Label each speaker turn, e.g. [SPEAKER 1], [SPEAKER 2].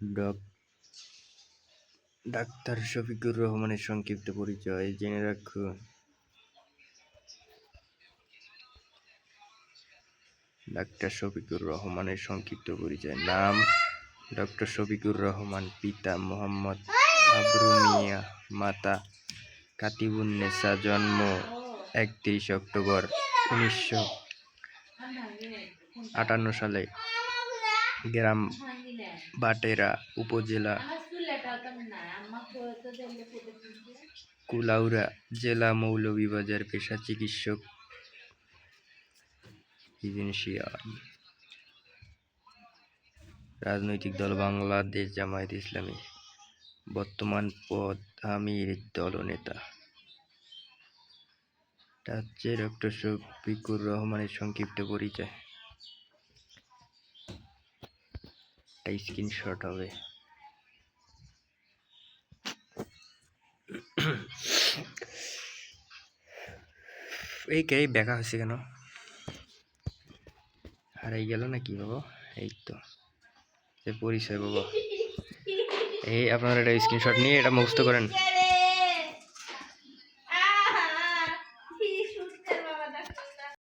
[SPEAKER 1] Doc doctor Shafiqur রহমানের সংক্ষিপ্ত পরিচয় জেনে রাখুন ডাক্তার শফিকুর রহমানের সংক্ষিপ্ত পরিচয়। নাম ডক্টর শফিকুর রহমান, পিতা মোহাম্মদ আবরু মিয়া, মাতা কাতিবুন্নেসা জন্ম একত্রিশ অক্টোবর উনিশশো আটান্ন সালে গ্রাম বাটেরা উপজেলা কুলাউড়া জেলা মৌলভীবাজার পেশা চিকিৎসক রাজনৈতিক দল বাংলাদেশ জামায়াত ইসলামী। বর্তমান পদ আমির দলনেতা এটা হচ্ছে ডক্টর শফিকুর রহমানের সংক্ষিপ্ত পরিচয়। একটা স্ক্রিনশট হবে। এই কে ব্যাকা হয়েছে কেন? হারাই গেল না কি বাবা? এই তো। পরিচয় বাবা। এই আপনারা এটা স্ক্রিনশট নিয়ে এটা মুখস্থ করেন।